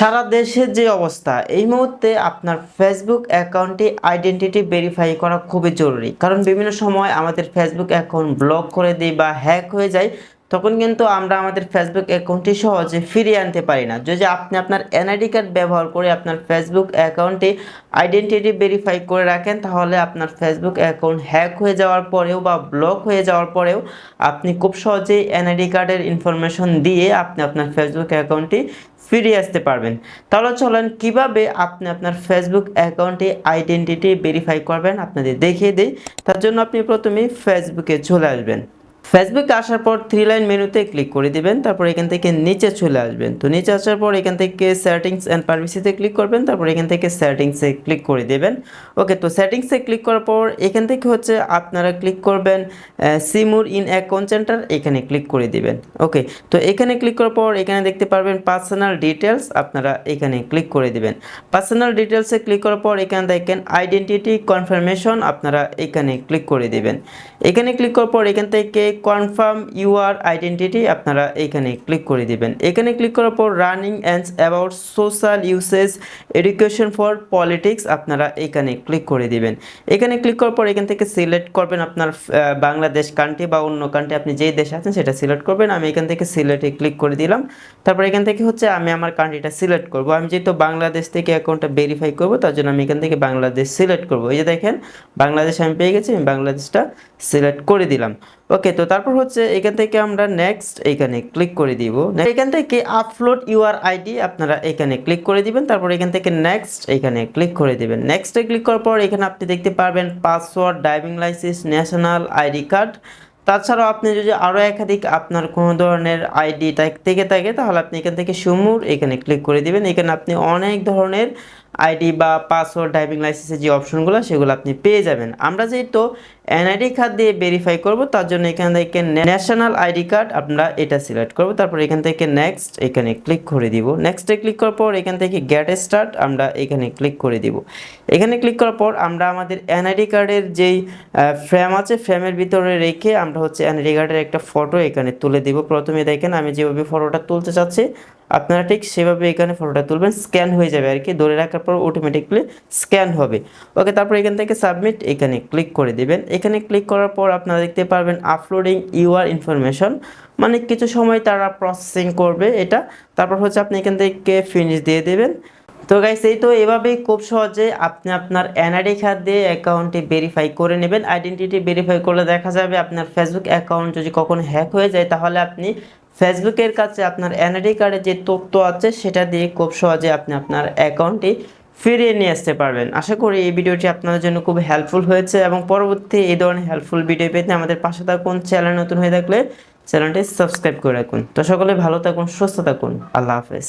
সারা দেশের যে অবস্থা, এই মুহূর্তে আপনার ফেসবুক অ্যাকাউন্টে আইডেন্টিটি ভেরিফাই করা খুবই জরুরি। কারণ বিভিন্ন সময় আমাদের ফেসবুক অ্যাকাউন্ট ব্লক করে দেয় বা হ্যাক হয়ে যায়। তখন কিন্তু আমরা আমাদের ফেসবুক অ্যাকাউন্টটি সহজে ফিরিয়ে আনতে পারি না। যদি আপনি আপনার এনআইডি কার্ড ব্যবহার করে আপনার ফেসবুক অ্যাকাউন্টে আইডেন্টিটি ভেরিফাই করে রাখেন, তাহলে আপনার ফেসবুক অ্যাকাউন্ট হ্যাক হয়ে যাওয়ার পরেও বা ব্লক হয়ে যাওয়ার পরেও আপনি খুব সহজেই এনআইডি কার্ডের ইনফরমেশন দিয়ে আপনি আপনার ফেসবুক অ্যাকাউন্টটি ফিরিয়ে আসতে পারবেন। তাহলে চলেন কীভাবে আপনি আপনার ফেসবুক অ্যাকাউন্টে আইডেন্টিটি ভেরিফাই করবেন? আপনাদের দেখিয়ে দিই। তার জন্য আপনি প্রথমেই ফেসবুকে চলে আসবেন। ফেসবুকে আসার পর থ্রি লাইন মেনুতে ক্লিক করে দিবেন, তারপর এখান থেকে নিচে চলে আসবেন। তো নিচে আসার পর এখান থেকে সেটিংস অ্যান্ড প্রাইভেসিতে ক্লিক করবেন, তারপর এখান থেকে সেটিংসে ক্লিক করে দেবেন। ওকে তো সেটিংসে ক্লিক করার পর এখান থেকে হচ্ছে আপনারা ক্লিক করবেন সিমুর ইন অ্যাকাউন্ট সেন্টার এখানে ক্লিক করে দিবেন। ওকে তো এখানে ক্লিক করার পর এখানে দেখতে পারবেন পার্সোনাল ডিটেলস আপনারা এখানে ক্লিক করে দিবেন। পার্সোনাল ডিটেলসে ক্লিক করার পর এখানে দেখেন আইডেন্টিটি কনফার্মেশন আপনারা এখানে ক্লিক করে দিবেন। এখানে ক্লিক করার পর এখান থেকে কনফার্ম ইউআর আইডেন্টিটি আপনারা এখানে ক্লিক করে দিবেন। এখানে ক্লিক করার পর running and about social usage education for politics আপনারা এখানে ক্লিক করে দিবেন। এখানে ক্লিক করার পর এখান থেকে সিলেক্ট করবেন আপনার বাংলাদেশ কান্ট্রি বা অন্য কান্ট্রি আপনি যেই দেশে আছেন সেটা সিলেক্ট করবেন। আমি এখান থেকে সিলেক্টে ক্লিক করে দিলাম। তারপর এখান থেকে হচ্ছে আমি আমার কান্ট্রিটা সিলেক্ট করব। আমি যেহেতু বাংলাদেশ থেকে অ্যাকাউন্টটা ভেরিফাই করব, তার জন্য আমি এখান থেকে বাংলাদেশ সিলেক্ট করব। এই যে দেখেন, বাংলাদেশ আমি পেয়ে গেছি, আমি বাংলাদেশটা সিলেক্ট করে দিলাম। ওকে তো তারপর হচ্ছে এখান থেকে আমরা নেক্সট এখানে ক্লিক করে দিব। এখান থেকে আপলোড ইউআর আইডি আপনারা এখানে ক্লিক করে দিবেন, তারপর এখান থেকে নেক্সট এখানে ক্লিক করে দিবেন। নেক্সটে ক্লিক করার পর এখানে আপনি দেখতে পারবেন password driving licence national ID card তাছাড়াও আপনি যদি আরও একাধিক আপনার কোনো ধরনের আইডি থেকে থাকে তাহলে আপনি এখান থেকে সুমুর এখানে ক্লিক করে দিবেন। এখানে আপনি অনেক ধরনের আইডি বা পাসওয়ার্ড ড্রাইভিং লাইসেন্সের যে অপশনগুলো সেগুলো আপনি পেয়ে যাবেন। আমরা যেহেতু এনআইডি কার্ড দিয়ে ভেরিফাই করব, তার জন্য এখান থেকে ন্যাশনাল আইডি কার্ড আমরা এটা সিলেক্ট করব, তারপর এখান থেকে নেক্সট এখানে ক্লিক করে দিব। নেক্সটে ক্লিক করার পর এখান থেকে গেট স্টার্ট আমরা এখানে ক্লিক করে দিব। এখানে ক্লিক করার পর আমরা আমাদের এনআইডি কার্ডের যেই ফ্রেম আছে ফ্রেমের ভিতরে রেখে আমরা হচ্ছে এনআইডি কার্ডের একটা ফটো এখানে তুলে দিব। প্রথমে দেখেন আমি যেভাবে ফটোটা তুলতে চাচ্ছি, আপনারা ঠিক সেভাবে এখানে ফটোটা তুলবেন স্ক্যান হয়ে যাবে আর কি, ধরে রাখার পর অটোমেটিকলি স্ক্যান হবে। ওকে তারপর এখান থেকে সাবমিট এখানে ক্লিক করে দিবেন। এখানে ক্লিক করার পর আপনারা দেখতে পারবেন আপলোডিং ইউআর ইনফরমেশন মানে কিছু সময় তারা প্রসেসিং করবে এটা। তারপর হচ্ছে আপনি এখান থেকে ফিনিশ দিয়ে দেবেন। তো গাইস এই তো এভাবেই খুব সহজে আপনি আপনার এনআইডি কার্ড দিয়ে অ্যাকাউন্টটি ভেরিফাই করে নেবেন। আইডেন্টিটি ভেরিফাই করলে দেখা যাবে আপনার ফেসবুক অ্যাকাউন্ট যদি কখনো হ্যাক হয়ে যায়, তাহলে আপনি ফেসবুকের কাছে আপনার এনআইডি কার্ডের যে তথ্য আছে, সেটা দিয়ে খুব সহজে আপনি আপনার অ্যাকাউন্টটি ফিরিয়ে নিয়ে আসতে পারবেন। আশা করি এই ভিডিওটি আপনাদের জন্য খুব হেল্পফুল হয়েছে এবং পরবর্তী এই ধরনের হেল্পফুল ভিডিও পেতে আমাদের পাশে থাকুন। চ্যানেল নতুন হয়ে থাকলে চ্যানেলটি সাবস্ক্রাইব করে রাখুন। তো সকলে ভালো থাকুন, সুস্থ থাকুন। আল্লাহ হাফেজ।